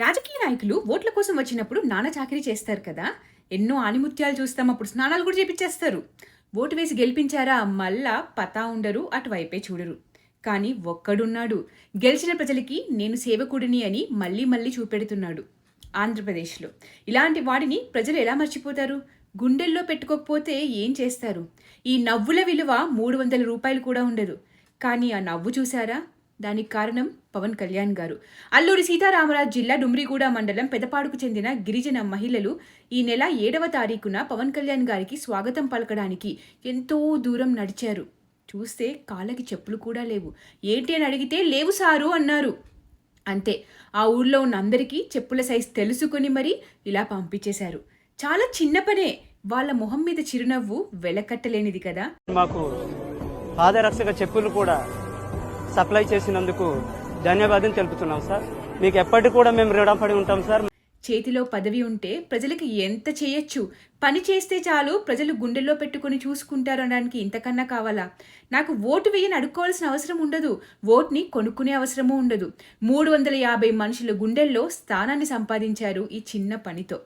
రాజకీయ నాయకులు ఓట్ల కోసం వచ్చినప్పుడు నాన్న చాకరీ చేస్తారు కదా. ఎన్నో ఆనిముత్యాలు చూస్తాం అప్పుడు స్నానాలు కూడా చేపించేస్తారు. ఓటు వేసి గెలిపించారా మళ్ళా పతా ఉండరు అటువైపే చూడరు. కానీ ఒక్కడున్నాడు. గెలిచిన ప్రజలకి నేను సేవకుడిని అని మళ్ళీ మళ్ళీ చూపెడుతున్నాడు ఆంధ్రప్రదేశ్లో. ఇలాంటి వాడిని ప్రజలు ఎలా మర్చిపోతారు? గుండెల్లో పెట్టుకోకపోతే ఏం చేస్తారు? ఈ నవ్వుల విలువ మూడు వందల రూపాయలు కూడా ఉండదు. కానీ ఆ నవ్వు చూసారా దానికి కారణం పవన్ కళ్యాణ్ గారు. అల్లూరి సీతారామరాజు జిల్లా డుమ్రిగూడ మండలం పెదపాడుకు చెందిన గిరిజన మహిళలు ఈ నెల ఏడవ తారీఖున పవన్ కళ్యాణ్ గారికి స్వాగతం పలకడానికి ఎంతో దూరం నడిచారు. చూస్తే కాళ్ళకి చెప్పులు కూడా లేవు. ఏంటి అని అడిగితే లేవు సారు అన్నారు. అంతే. ఆ ఊర్లో ఉన్న అందరికీ చెప్పుల సైజ్ తెలుసుకొని మరి ఇలా పంపించేశారు. చాలా చిన్న పనే. వాళ్ళ మొహం మీద చిరునవ్వు వెలకట్టలేనిది కదా. మాకు పాదరక్షక చెప్పులు కూడా సప్లై చేసినందుకు ధన్యవాదం తెలుపుతున్నాం సార్. మీకు ఎప్పటికి కూడా మేము రుణపడి ఉంటాం సార్. చేతిలో పదవి ఉంటే ప్రజలకి ఎంత చేయొచ్చు? పని చేస్తే చాలు ప్రజలు గుండెల్లో పెట్టుకుని చూసుకుంటారు అనడానికి ఇంతకన్నా కావాలా? నాకు ఓటు వేయని అడుక్కోవాల్సిన అవసరం ఉండదు. ఓట్ని కొనుక్కునే అవసరమూ ఉండదు. మూడు వందల యాభై మనుషుల గుండెల్లో స్థానాన్ని సంపాదించారు ఈ చిన్న పనితో.